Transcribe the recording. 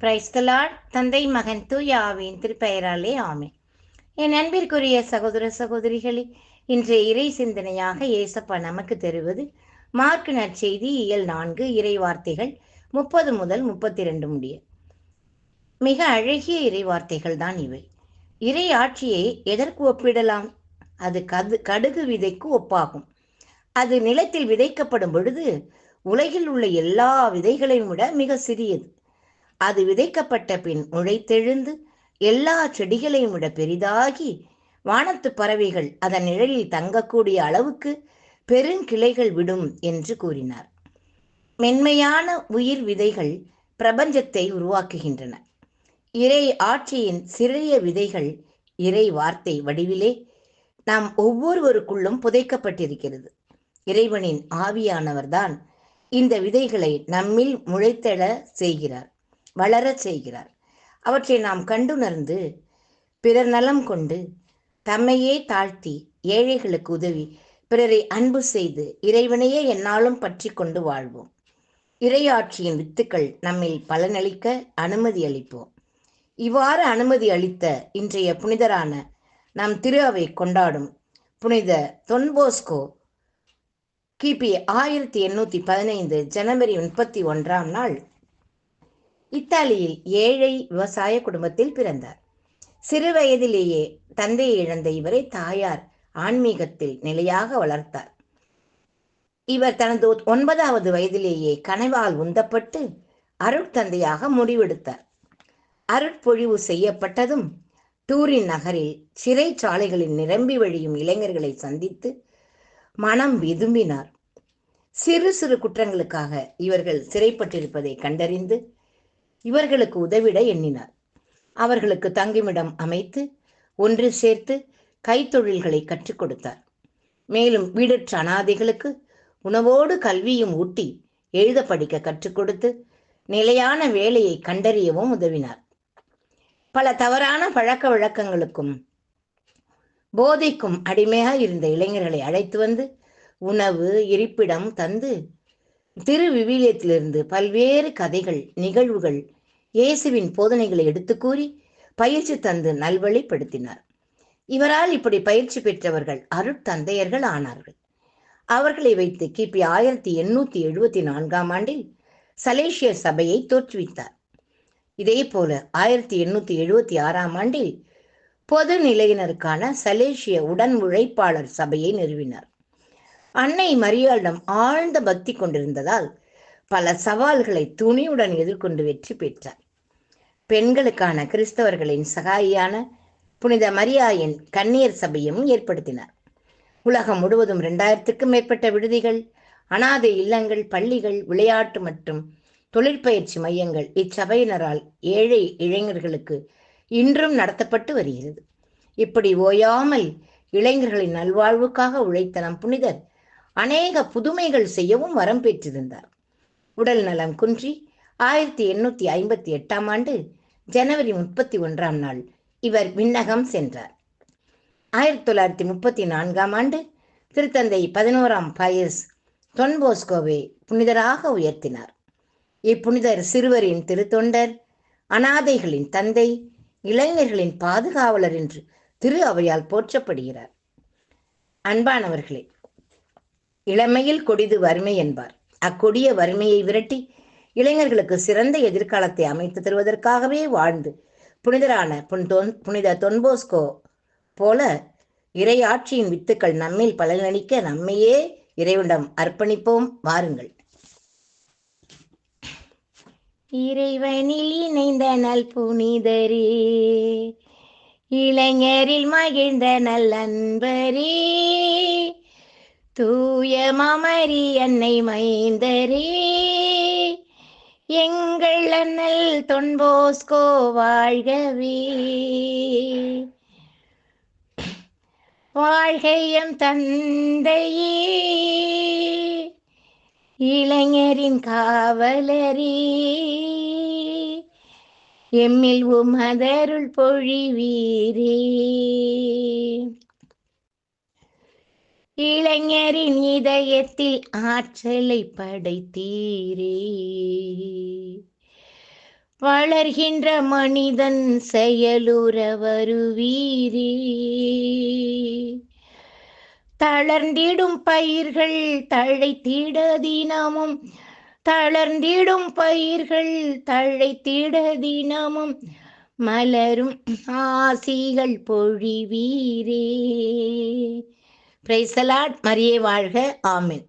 Praise the Lord தந்தை மகன் தூயாவின் திருப்பெயராலே ஆமே என் அன்பிற்குரிய சகோதர சகோதரிகளே இன்றைய இறை சிந்தனையாக ஏசப்பா நமக்கு தருவது மார்க் நற்செய்தி இயல் நான்கு இறை வார்த்தைகள் முப்பது முதல் முப்பத்தி ரெண்டு முடிய. மிக அழகிய இறை வார்த்தைகள் தான் இவை. இறை ஆட்சியை எதற்கு ஒப்பிடலாம்? அது கது கடுகு விதைக்கு ஒப்பாகும். அது நிலத்தில் விதைக்கப்படும் பொழுது உலகில் உள்ள எல்லா விதைகளையும் விட மிக சிறியது. அது விதைக்கப்பட்ட பின் முளைத்தெழுந்து எல்லா செடிகளையும் விட பெரிதாகி வானத்து பறவைகள் அதன் நிழலில் தங்கக்கூடிய அளவுக்கு பெருங்கிளைகள் விடும் என்று கூறினார். மென்மையான உயிர் விதைகள் பிரபஞ்சத்தை உருவாக்குகின்றன. இறை ஆட்சியின் சிறிய விதைகள் இறை வார்த்தை வடிவிலே நாம் ஒவ்வொருவருக்குள்ளும் புதைக்கப்பட்டிருக்கிறது. இறைவனின் ஆவியானவர்தான் இந்த விதைகளை நம்மில் முளைத்தெழ செய்கிறார். வளரச் செய்கிறார். அவற்றை நாம் கண்டுணர்ந்து பிறர் நலம் கொண்டு தம்மையே தாழ்த்தி ஏழைகளுக்கு உதவி பிறரை அன்பு செய்து இறைவனையே என்னாலும் பற்றி கொண்டு வாழ்வோம். இறையாட்சியின் வித்துக்கள் நம்மில் பலனளிக்க அனுமதி அளிப்போம். இவ்வாறு அனுமதி அளித்த இன்றைய புனிதரான நம் திரு அவை கொண்டாடும் புனித தொன்போஸ்கோ கிபி ஆயிரத்தி எண்ணூத்தி பதினைந்து ஜனவரி முப்பத்தி ஒன்றாம் நாள் இத்தாலியில் ஏழை விவசாய குடும்பத்தில் பிறந்தார். சிறு வயதிலேயே தந்தையை இழந்த இவரை தாயார் ஆன்மீகத்தில் நிலையாக வளர்த்தார். இவர் தனது ஒன்பதாவது வயதிலேயே கனவால் உந்தப்பட்டு அருட்தந்தையாக முடிவெடுத்தார். அருட்பொழிவு செய்யப்பட்டதும் டூரின் நகரில் சிறைச்சாலைகளில் நிரம்பி வழியும் இளைஞர்களை சந்தித்து மனம் விதும்பினார். சிறு சிறு குற்றங்களுக்காக இவர்கள் சிறைப்பட்டிருப்பதை கண்டறிந்து இவர்களுக்கு உதவிட எண்ணினார். அவர்களுக்கு தங்குமிடம் அமைத்து ஒன்று சேர்த்து கைத்தொழில்களை கற்றுக் கொடுத்தார். மேலும் வீடற்ற அனாதைகளுக்கு உணவோடு கல்வியும் ஊட்டி எழுத படிக்க கற்றுக் கொடுத்து நிலையான வேலையை கண்டறியவும் உதவினார். பல தவறான பழக்க வழக்கங்களுக்கும் போதைக்கும் அடிமையாக இருந்த இளைஞர்களை அழைத்து வந்து உணவு இருப்பிடம் தந்து திரு விவிலியத்திலிருந்து பல்வேறு கதைகள் நிகழ்வுகள் இயேசுவின் போதனைகளை எடுத்து கூறி பயிற்சி தந்து நல்வழிப்படுத்தினார். இவரால் இப்படி பயிற்சி பெற்றவர்கள் அருட்தந்தையர்கள் ஆனார்கள். அவர்களை வைத்து கிபி ஆயிரத்தி எண்ணூத்தி எழுபத்தி நான்காம் ஆண்டில் சலேசிய சபையை தோற்றுவித்தார். இதே போல ஆயிரத்தி எண்ணூத்தி எழுபத்தி ஆறாம் ஆண்டில் பொது நிலையினருக்கான சலேசிய உடன் உழைப்பாளர் சபையை நிறுவினார். அன்னை மரியாளிடம் ஆழ்ந்த பக்தி கொண்டிருந்ததால் பல சவால்களை துணியுடன் எதிர்கொண்டு வெற்றி பெற்றார். பெண்களுக்கான கிறிஸ்தவர்களின் சகாயியான புனித மரியாயின் கன்னியர் சபையும் ஏற்படுத்தினார். உலகம் முழுவதும் இரண்டாயிரத்துக்கும் மேற்பட்ட விடுதிகள் அனாதை இல்லங்கள் பள்ளிகள் விளையாட்டு மற்றும் தொழிற்பயிற்சி மையங்கள் இச்சபையினரால் ஏழை இளைஞர்களுக்கு இன்றும் நடத்தப்பட்டு வருகிறது. இப்படி ஓயாமல் இளைஞர்களின் நல்வாழ்வுக்காக உழைத்த நம் புனிதர் அநேக புதுமைகள் செய்யவும் வரம் பெற்றிருந்தார். உடல் நலம் குன்றி ஆயிரத்தி எண்ணூத்தி ஐம்பத்தி எட்டாம் ஆண்டு ஜனவரி முப்பத்தி ஒன்றாம் நாள் இவர் விண்ணகம் சென்றார். ஆயிரத்தி தொள்ளாயிரத்தி முப்பத்தி நான்காம் ஆண்டு திருத்தந்தை பதினோராம் பயஸ் தொன்போஸ்கோவை புனிதராக உயர்த்தினார். இப்புனிதர் சிறுவரின் திருத்தொண்டர் அனாதைகளின் தந்தை இளைஞர்களின் பாதுகாவலர் என்று திரு அவையால் போற்றப்படுகிறார். அன்பானவர்களே இளமையில் கொடிது வறுமை என்பார். அக்கொடிய வறுமையை விரட்டி இளைஞர்களுக்கு சிறந்த எதிர்காலத்தை அமைத்து தருவதற்காகவே வாழ்ந்து புனிதரான புன் தொன் புனித தொன்போஸ்கோ போல இறையாட்சியின் வித்துக்கள் நம்மில் பலனளிக்க நம்மையே இறைவனிடம் அர்ப்பணிப்போம். வாருங்கள். இறைவனில் இணைந்த நல் புனிதரே இளைஞரில் மகிழ்ந்த நல்லன்பரே தூய மாமரி அன்னை மைந்தரே. எங்கள் அண்ணல் தொன்போஸ்கோ வாழ்கவே. வாழ்கையம் தந்தையே. இளைஞரின் காவலரே. எம்மில் உமதருள் பொழிவீரே. இளைஞரின் இதயத்தில் ஆற்றலை படைத்தீரே. வளர்கின்ற மனிதன் செயலுற வருவீரே தளர்ந்திடும் பயிர்கள் தழைத்திட தினமும் தளர்ந்திடும் பயிர்கள் தழைத்திட தினமும் மலரும் ஆசிகள் பொழிவீரே. பிரைசலாட் மரியே வாழ்க. ஆமீன்.